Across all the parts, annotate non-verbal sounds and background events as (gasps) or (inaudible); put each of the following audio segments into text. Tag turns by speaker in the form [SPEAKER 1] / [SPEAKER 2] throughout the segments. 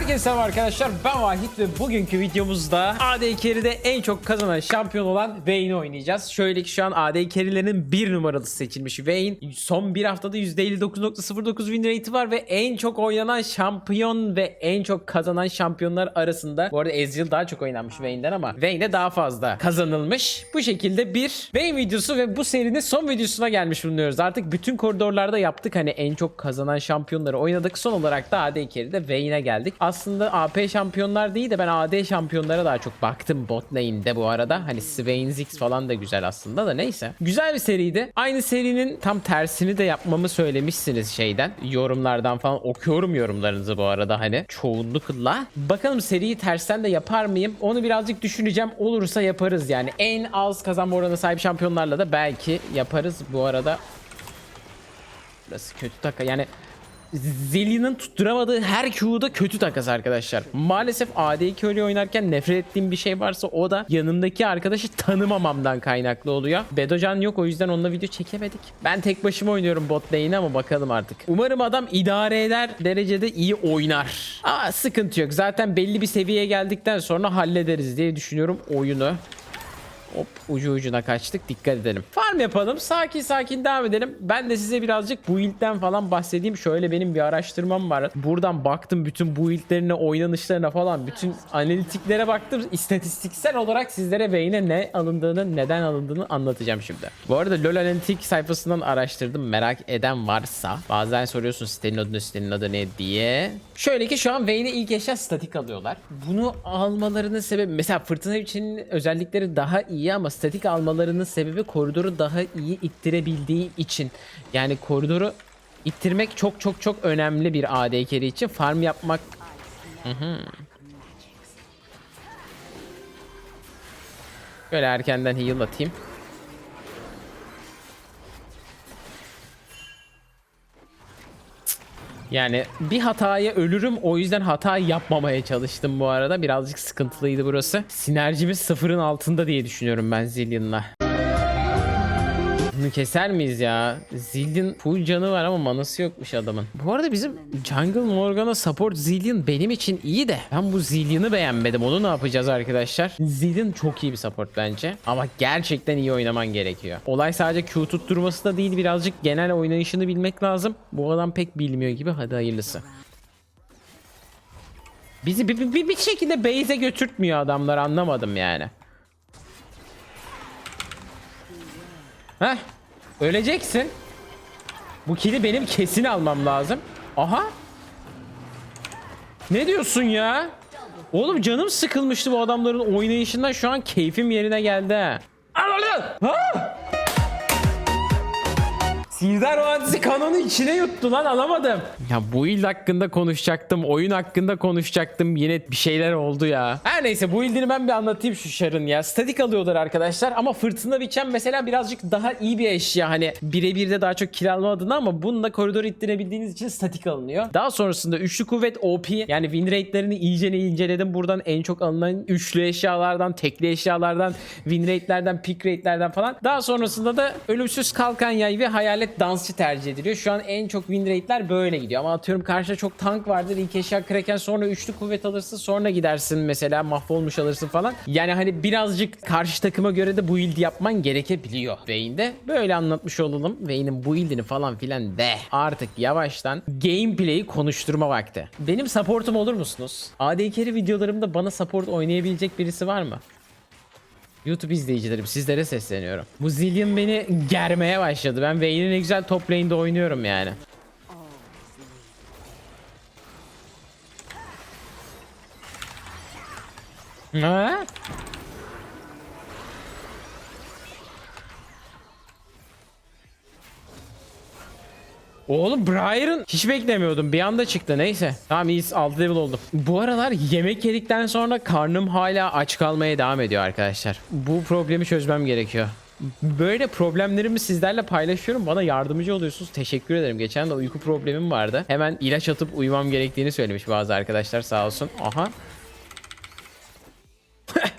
[SPEAKER 1] Herkese selam arkadaşlar ben Vahit ve bugünkü videomuzda AD Carry'de en çok kazanan şampiyon olan Vayne'i oynayacağız. Şöyle ki şu an AD Carry'lerin bir numaralısı seçilmiş Vayne. Son bir haftada %59.09 win rate'i var ve en çok oynanan şampiyon ve en çok kazanan şampiyonlar arasında. Bu arada Ezreal daha çok oynanmış Vayne'den ama Vayne daha fazla kazanılmış. Bu şekilde bir Vayne videosu ve bu serinin son videosuna gelmiş bulunuyoruz. Artık bütün koridorlarda yaptık hani en çok kazanan şampiyonları oynadık. Son olarak da AD Carry'de Vayne'e geldik. Aslında AP şampiyonlar değil de ben AD şampiyonlara daha çok baktım bot lane'de bu arada. Hani Swain Ziggs falan da güzel aslında da neyse. Güzel bir seriydi. Aynı serinin tam tersini de yapmamı söylemişsiniz şeyden. Yorumlardan falan okuyorum yorumlarınızı bu arada hani çoğunlukla. Bakalım seriyi tersten de yapar mıyım? Onu birazcık düşüneceğim. Olursa yaparız yani. En az kazanma oranına sahip şampiyonlarla da belki yaparız. Bu arada Burası kötü taka yani Zillion'ın tutturamadığı her Q'da kötü takas arkadaşlar. Maalesef AD2 öyle oynarken nefret ettiğim bir şey varsa o da yanımdaki arkadaşı tanımamamdan kaynaklı oluyor. Bedocan yok o yüzden onunla video çekemedik. Ben tek başıma oynuyorum bot lane'i ama bakalım artık. Umarım adam idare eder derecede iyi oynar. Ama sıkıntı yok. Zaten belli bir seviyeye geldikten sonra hallederiz diye düşünüyorum oyunu. Hop ucu ucuna kaçtık dikkat edelim. Farm yapalım sakin sakin devam edelim. Ben de size birazcık build'den falan bahsedeyim. Şöyle benim bir araştırmam var. Buradan baktım bütün build'lerine oynanışlarına falan bütün analitiklere baktım. İstatistiksel olarak sizlere Vayne'e ne alındığını neden alındığını anlatacağım şimdi. Bu arada LoL Analitik sayfasından araştırdım merak eden varsa. Bazen soruyorsun sitenin adı ne sitenin adı ne diye. Şöyle ki şu an Vayne'e ilk eşya statik alıyorlar. Bunu almalarının sebebi mesela fırtına için özellikleri daha iyi ama statik almalarının sebebi koridoru daha iyi ittirebildiği için. Yani koridoru ittirmek çok çok çok önemli bir AD carry için. Farm yapmak hı. Böyle erkenden heal atayım. Yani bir hataya ölürüm o yüzden hata yapmamaya çalıştım bu arada. Birazcık sıkıntılıydı burası. Sinerjimiz sıfırın altında diye düşünüyorum ben Zillion'la. Keser miyiz ya? Zillion full canı var ama manası yokmuş adamın. Bu arada bizim Jungle Morgana support Zillion benim için iyi de ben bu Zillion'ı beğenmedim. Onu ne yapacağız arkadaşlar? Zillion çok iyi bir support bence. Ama gerçekten iyi oynaman gerekiyor. Olay sadece Q tutturması da değil birazcık genel oynayışını bilmek lazım. Bu adam pek bilmiyor gibi. Hadi hayırlısı. Bizi bir, bir, bir şekilde base'e götürtmüyor adamlar anlamadım yani. Heh. Öleceksin. Bu kili benim kesin almam lazım. Aha. Ne diyorsun ya? Oğlum canım sıkılmıştı bu adamların oynayışından şu an keyfim yerine geldi ha. Sirdar Vadisi kanonu içine yuttu lan alamadım. Ya bu il hakkında konuşacaktım. Oyun hakkında konuşacaktım. Yine bir şeyler oldu ya. Her neyse bu ildini ben bir anlatayım şu şarın ya. Statik alıyorlar arkadaşlar ama fırtına biçen mesela birazcık daha iyi bir eşya. Hani birebir de daha çok kiralama adına ama bununla koridoru ittirebildiğiniz için statik alınıyor. Daha sonrasında üçlü kuvvet OP yani win rate'lerini iyice inceledim. Buradan en çok alınan üçlü eşyalardan, tekli eşyalardan, win rate'lerden, pick rate'lerden falan. Daha sonrasında da ölümsüz kalkan yay ve hayalet dansçı tercih ediliyor. Şu an en çok win rate'ler böyle gidiyor. Ama atıyorum karşıda çok tank vardır. İlk eşya kraken sonra üçlü kuvvet alırsın. Sonra gidersin mesela mahvolmuş alırsın falan. Yani hani birazcık karşı takıma göre de build yapman gerekebiliyor Vayne'de. Böyle anlatmış olalım. Vayne'in build'ini falan filan de. Artık yavaştan gameplay'i konuşturma vakti. Benim supportum olur musunuz? AD carry videolarımda bana support oynayabilecek birisi var mı? YouTube izleyicilerim sizlere sesleniyorum. Bu Zillion beni germeye başladı. Ben Vayne'in ne güzel top lane'de oynuyorum yani. Ha? Oğlum Briar'ın hiç beklemiyordum. Bir anda çıktı. Neyse. Tamam iyiyiz. 6 level oldum. Bu aralar yemek yedikten sonra karnım hala aç kalmaya devam ediyor arkadaşlar. Bu problemi çözmem gerekiyor. Böyle problemlerimi sizlerle paylaşıyorum. Bana yardımcı oluyorsunuz. Teşekkür ederim. Geçen de uyku problemim vardı. Hemen ilaç atıp uyumam gerektiğini söylemiş bazı arkadaşlar sağ olsun. Aha. (laughs)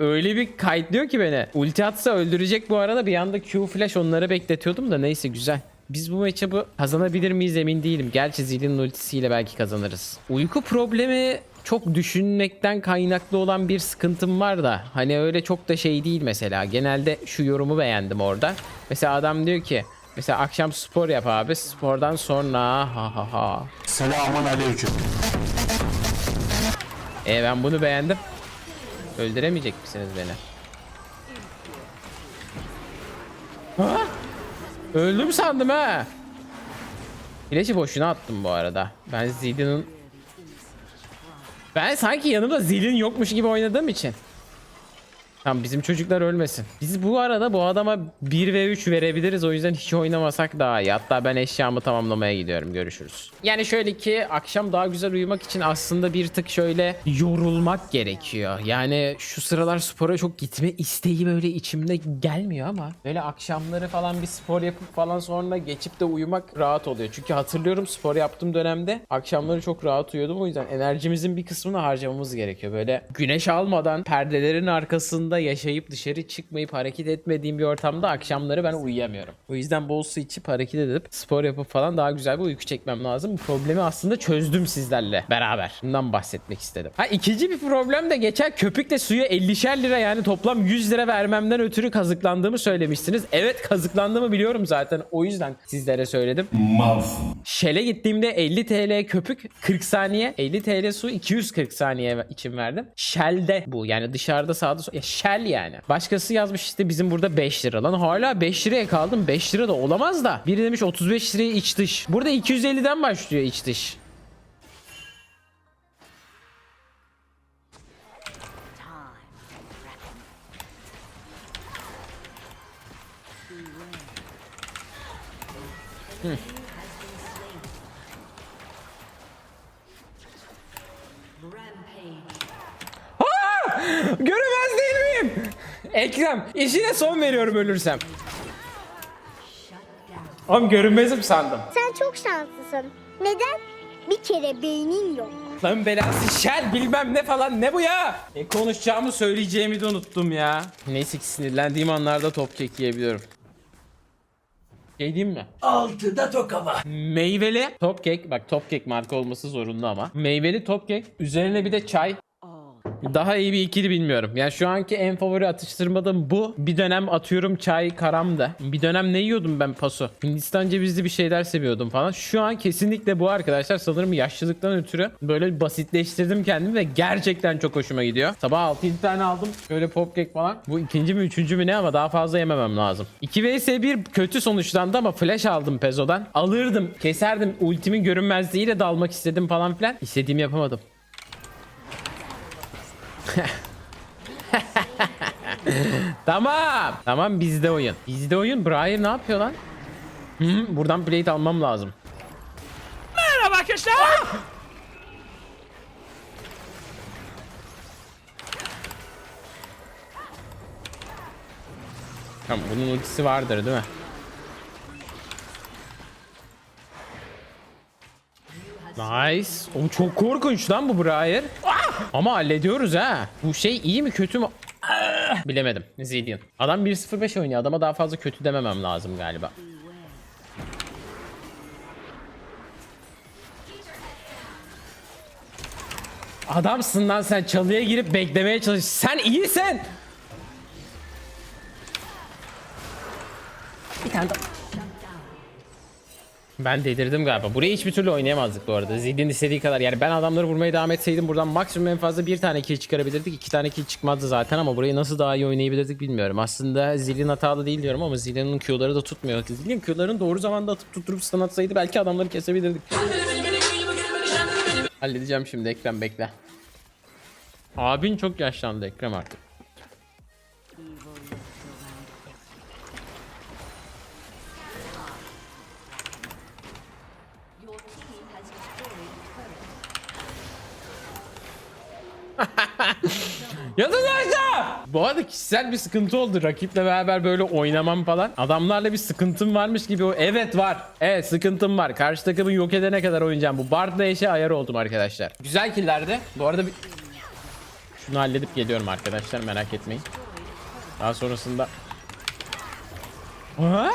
[SPEAKER 1] Öyle bir kayıtlıyor ki beni. Ulti atsa öldürecek bu arada. Bir anda Q flash onları bekletiyordum da neyse güzel. Biz bu matchup'ı kazanabilir miyiz emin değilim. Gerçi Zill'in ultisiyle belki kazanırız. Uyku problemi çok düşünmekten kaynaklı olan bir sıkıntım var da hani öyle çok da şey değil mesela. Genelde şu yorumu beğendim orada. Mesela adam diyor ki mesela akşam spor yap abi. Spordan sonra ha ha ha.
[SPEAKER 2] Selamun aleyküm.
[SPEAKER 1] E ben bunu beğendim. Öldüremeyecek misiniz beni? Ha? Öldüm sandım ha. İlaçı boşuna attım bu arada. Ben Zillion'un... Ben sanki yanımda Zillion yokmuş gibi oynadığım için. Tamam bizim çocuklar ölmesin. Biz bu arada bu adama 1 ve 3 verebiliriz. O yüzden hiç oynamasak daha iyi. Hatta ben eşyamı tamamlamaya gidiyorum. Görüşürüz. Yani şöyle ki akşam daha güzel uyumak için aslında bir tık şöyle yorulmak gerekiyor. Yani şu sıralar spora çok gitme isteği böyle içimde gelmiyor ama böyle akşamları falan bir spor yapıp falan sonra geçip de uyumak rahat oluyor. Çünkü hatırlıyorum spor yaptığım dönemde akşamları çok rahat uyuyordum. O yüzden enerjimizin bir kısmını harcamamız gerekiyor. Böyle güneş almadan perdelerin arkasında yaşayıp dışarı çıkmayıp hareket etmediğim bir ortamda akşamları ben uyuyamıyorum. O yüzden bol su içip hareket edip spor yapıp falan daha güzel bir uyku çekmem lazım. Bu problemi aslında çözdüm sizlerle beraber. Bundan bahsetmek istedim. Ha ikinci bir problem de geçen köpükle suya 50'şer lira yani toplam 100 lira vermemden ötürü kazıklandığımı söylemiştiniz. Evet kazıklandığımı biliyorum zaten. O yüzden sizlere söyledim.
[SPEAKER 2] Malsın.
[SPEAKER 1] Shell'e gittiğimde 50 TL köpük 40 saniye 50 TL su 240 saniye için verdim. Shell'de bu yani dışarıda sağda so- ya Shell yani. Başkası yazmış işte bizim burada 5 lira lan hala 5 liraya kaldım 5 lira da olamaz da. Biri demiş 35 liraya iç dış. Burada 250'den başlıyor iç dış. Göremez değil miyim? Ekrem işine son veriyorum ölürsem. Oğlum görünmezim sandım.
[SPEAKER 3] Sen çok şanslısın. Neden? Bir kere beynin yok.
[SPEAKER 1] Lan belası şer bilmem ne falan ne bu ya? E konuşacağımı söyleyeceğimi de unuttum ya. Neyse ki sinirlendiğim anlarda top kek yiyebiliyorum. Şey diyeyim mi?
[SPEAKER 2] Altıda tokama.
[SPEAKER 1] Meyveli top kek. Bak top kek marka olması zorunlu ama. Meyveli top kek. Üzerine bir de çay. Daha iyi bir ikili bilmiyorum. Yani şu anki en favori atıştırmadığım bu. Bir dönem atıyorum çay karamdı. Bir dönem ne yiyordum ben paso? Hindistan cevizli bir şeyler seviyordum falan. Şu an kesinlikle bu arkadaşlar. Sanırım yaşlılıktan ötürü böyle basitleştirdim kendimi ve gerçekten çok hoşuma gidiyor. Sabah 6-7 tane aldım. Böyle popkek falan. Bu ikinci mi üçüncü mü ne ama daha fazla yememem lazım. 2 vs 1 kötü sonuçlandı ama flash aldım Pezo'dan. Alırdım. Keserdim. Ultimin görünmezliğiyle dalmak istedim falan filan. İstediğimi yapamadım. (laughs) Tamam. Tamam bizde oyun. Bizde oyun. Brian ne yapıyor lan? Hı, buradan plate almam lazım. Merhaba arkadaşlar. Tamam bunun ultisi vardır değil mi? Nice. O çok korkunç lan bu Briar. Ama hallediyoruz ha. Bu şey iyi mi kötü mü? Bilemedim. Zillion. Adam 1.05 oynuyor. Adama daha fazla kötü dememem lazım galiba. Adamsın lan sen çalıya girip beklemeye çalış. Sen iyisin. Bir tane daha. Ben delirdim galiba. Burayı hiçbir türlü oynayamazdık bu arada. Zid'in istediği kadar. Yani ben adamları vurmaya devam etseydim buradan maksimum en fazla bir tane kill çıkarabilirdik. iki tane kill çıkmazdı zaten ama burayı nasıl daha iyi oynayabilirdik bilmiyorum. Aslında Zil'in hatalı değil diyorum ama Zil'in Q'ları da tutmuyor. Zil'in Q'larını doğru zamanda atıp tutturup stun atsaydı belki adamları kesebilirdik. Halledeceğim şimdi Ekrem bekle. Abin çok yaşlandı Ekrem artık. Aşağı! Bu arada kişisel bir sıkıntı oldu. Rakiple beraber böyle oynamam falan. Adamlarla bir sıkıntım varmış gibi. Evet var. Evet sıkıntım var. Karşı takımı yok edene kadar oynayacağım. Bu Bard'la eşe ayar oldum arkadaşlar. Güzel killerdi. Bu arada bir... Şunu halledip geliyorum arkadaşlar merak etmeyin. Daha sonrasında... Ha?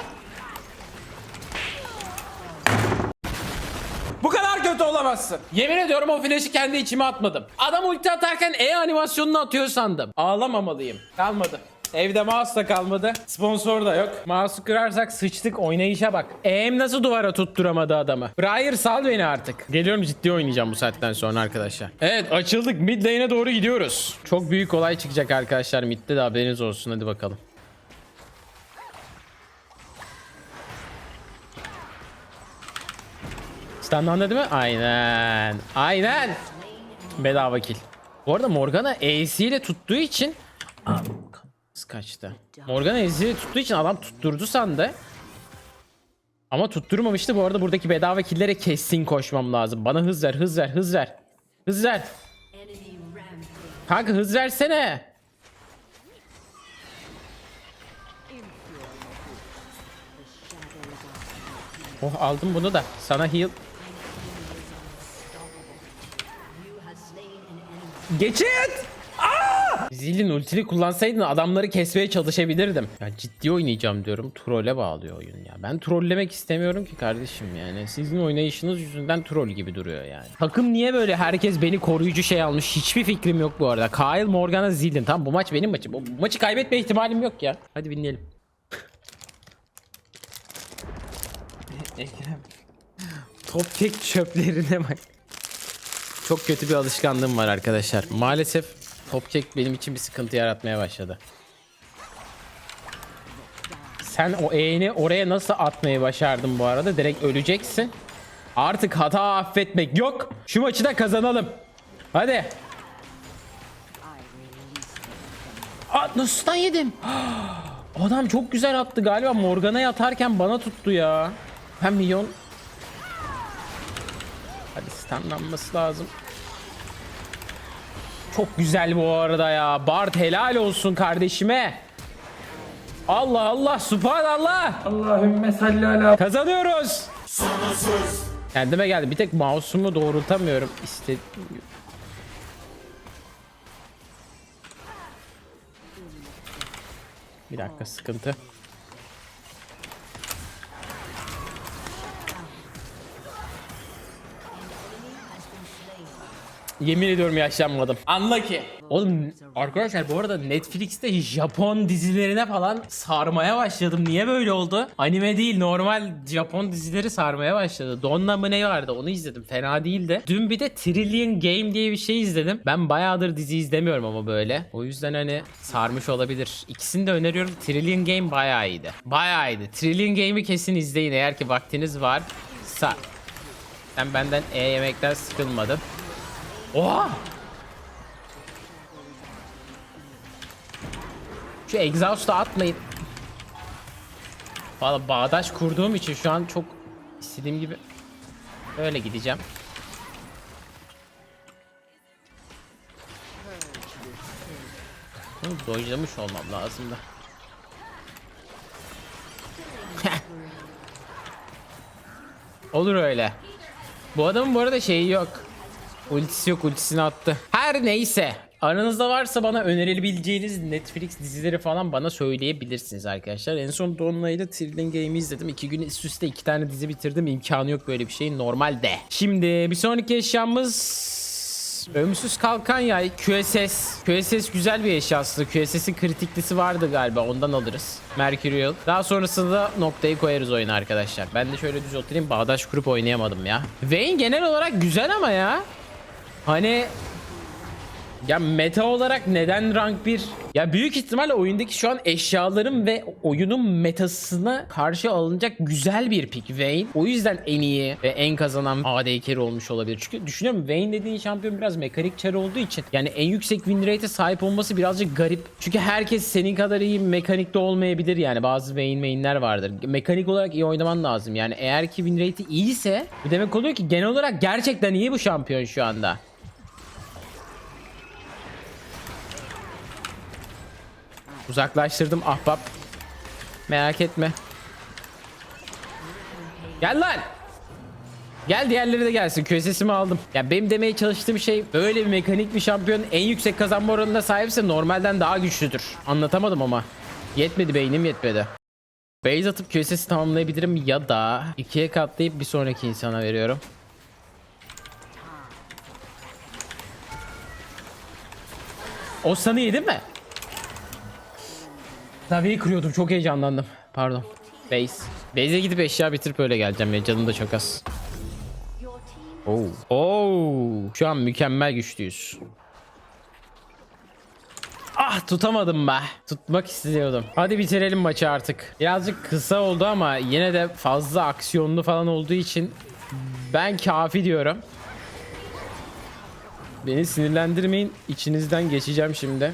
[SPEAKER 1] Atamazsın. Yemin ediyorum o flash'ı kendi içime atmadım. Adam ulti atarken E animasyonunu atıyor sandım. Ağlamamalıyım. Kalmadı. Evde mouse da kalmadı. Sponsor da yok. Mouse'u kırarsak sıçtık oynayışa bak. E'm nasıl duvara tutturamadı adamı. Briar sal beni artık. Geliyorum ciddi oynayacağım bu saatten sonra arkadaşlar. Evet açıldık. Mid lane'e doğru gidiyoruz. Çok büyük olay çıkacak arkadaşlar. Mid'de de haberiniz olsun. Hadi bakalım. Standanda değil mi? Aynen. Aynen. Bedava kill. Bu arada Morgana AC ile tuttuğu için Aa, kaçtı. Morgana AC tuttuğu için adam tutturdu sandı. Ama tutturmamıştı. Bu arada buradaki bedava killere kesin koşmam lazım. Bana hız ver, hız ver, hız ver. Hız ver. Kanka hız versene. Oh aldım bunu da. Sana heal. Geçit! Aa! Zilin ultili kullansaydın adamları kesmeye çalışabilirdim. Ya ciddi oynayacağım diyorum. Trolle bağlıyor oyun ya. Ben trollemek istemiyorum ki kardeşim yani. Sizin oynayışınız yüzünden troll gibi duruyor yani. Takım niye böyle herkes beni koruyucu şey almış? Hiçbir fikrim yok bu arada. Kyle Morgana Zilin. Tamam bu maç benim maçım. Bu maçı kaybetme ihtimalim yok ya. Hadi dinleyelim. (laughs) Ekrem. Top kek çöplerine bak. Çok kötü bir alışkanlığım var arkadaşlar. Maalesef Topkek benim için bir sıkıntı yaratmaya başladı. Sen o eğini oraya nasıl atmayı başardın bu arada? Direkt öleceksin. Artık hata affetmek yok. Şu maçı da kazanalım. Hadi. Aa, nasıl yedim? (gasps) Adam çok güzel attı galiba. Morgana'ya atarken bana tuttu ya. Hem milyon stunlanması lazım. Çok güzel bu arada ya. Bart helal olsun kardeşime. Allah Allah subhanallah.
[SPEAKER 4] Allahümme salli ala
[SPEAKER 1] Kazanıyoruz. Kendime geldi. Bir tek mouse'umu doğrultamıyorum. İşte Bir dakika sıkıntı. Yemin ediyorum yaşlanmadım. Anla ki. Oğlum arkadaşlar bu arada Netflix'te Japon dizilerine falan sarmaya başladım. Niye böyle oldu? Anime değil normal Japon dizileri sarmaya başladı. Donna mı ne vardı onu izledim. Fena değildi. Dün bir de Trillion Game diye bir şey izledim. Ben bayağıdır dizi izlemiyorum ama böyle. O yüzden hani sarmış olabilir. İkisini de öneriyorum. Trillion Game bayağı iyiydi. Bayağı iyiydi. Trillion Game'i kesin izleyin eğer ki vaktiniz var. Sa sen benden E yemekten sıkılmadın. Oha! Şu exhaust'u atmayın. Valla bağdaş kurduğum için şu an çok istediğim gibi öyle gideceğim. Bunu dojlamış olmam lazım da. (laughs) Olur öyle. Bu adamın bu arada şeyi yok. Ultisi yok ultisini attı. Her neyse. Aranızda varsa bana önerilebileceğiniz Netflix dizileri falan bana söyleyebilirsiniz arkadaşlar. En son Donna ile Trillion Game'i izledim. İki gün üst üste iki tane dizi bitirdim. İmkanı yok böyle bir şeyin normalde. Şimdi bir sonraki eşyamız Ölümsüz kalkan yay QSS. QSS güzel bir eşya aslında. QSS'in kritiklisi vardı galiba ondan alırız. Mercurial. Daha sonrasında noktayı koyarız oyuna arkadaşlar. Ben de şöyle düz oturayım bağdaş kurup oynayamadım ya. Vayne genel olarak güzel ama ya. Hani ya meta olarak neden rank 1? Ya büyük ihtimalle oyundaki şu an eşyaların ve oyunun metasına karşı alınacak güzel bir pick Vayne. O yüzden en iyi ve en kazanan AD carry olmuş olabilir. Çünkü düşünüyorum Vayne dediğin şampiyon biraz mekanik çar olduğu için yani en yüksek win rate'e sahip olması birazcık garip. Çünkü herkes senin kadar iyi mekanikte olmayabilir yani. Bazı Vayne main'ler vardır. Mekanik olarak iyi oynaman lazım. Yani eğer ki win rate'i iyiyse bu demek oluyor ki genel olarak gerçekten iyi bu şampiyon şu anda. Uzaklaştırdım ahbap. Merak etme. Gel lan. Gel diğerleri de gelsin. Kösesimi aldım. Ya benim demeye çalıştığım şey böyle bir mekanik bir şampiyonun en yüksek kazanma oranına sahipse normalden daha güçlüdür. Anlatamadım ama. Yetmedi beynim yetmedi. Base atıp kösesi tamamlayabilirim ya da ikiye katlayıp bir sonraki insana veriyorum. O sanı yedin mi? Klavyeyi kırıyordum çok heyecanlandım. Pardon. Base. Base'e gidip eşya bitirip öyle geleceğim ya canım da çok az. Oo. Oo. Şu an mükemmel güçlüyüz. Ah tutamadım be. Tutmak istiyordum. Hadi bitirelim maçı artık. Birazcık kısa oldu ama yine de fazla aksiyonlu falan olduğu için ben kafi diyorum. Beni sinirlendirmeyin. İçinizden geçeceğim şimdi.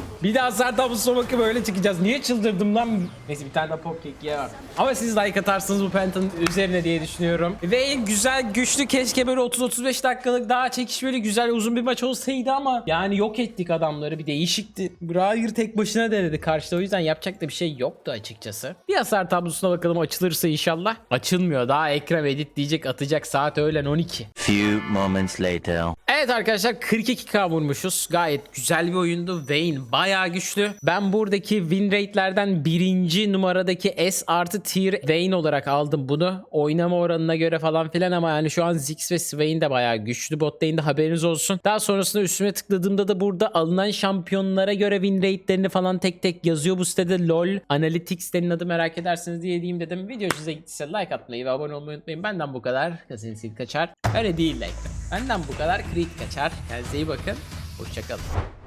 [SPEAKER 1] Bir daha hasar tablosuna bakıp öyle çıkacağız. Niye çıldırdım lan? Neyse bir tane daha popkek yiyemem. Ama siz like atarsınız bu Phantom üzerine diye düşünüyorum. Ve güzel, güçlü keşke böyle 30-35 dakikalık daha çekişmeli güzel uzun bir maç olsaydı ama yani yok ettik adamları bir değişikti. Briar tek başına denedi karşıda o yüzden yapacak da bir şey yoktu açıkçası. Bir hasar tablosuna bakalım açılırsa inşallah. Açılmıyor daha ekran edit diyecek atacak saat öğlen 12.
[SPEAKER 4] Few moments later.
[SPEAKER 1] Evet arkadaşlar 42k vurmuşuz. Gayet güzel bir oyundu. Vayne bayağı güçlü. Ben buradaki win rate'lerden birinci numaradaki S artı tier Vayne olarak aldım bunu. Oynama oranına göre falan filan ama yani şu an Ziggs ve Swain de bayağı güçlü. Bot lane'de haberiniz olsun. Daha sonrasında üstüme tıkladığımda da burada alınan şampiyonlara göre win rate'lerini falan tek tek yazıyor bu sitede. LoL Analytics denen adı merak ederseniz diye diyeyim dedim. Video size gittiyse like atmayı ve abone olmayı unutmayın. Benden bu kadar. Kasensil kaçar. Öyle değil like. Benden bu kadar. Creed kaçar. Kendinize iyi bakın. Hoşçakalın.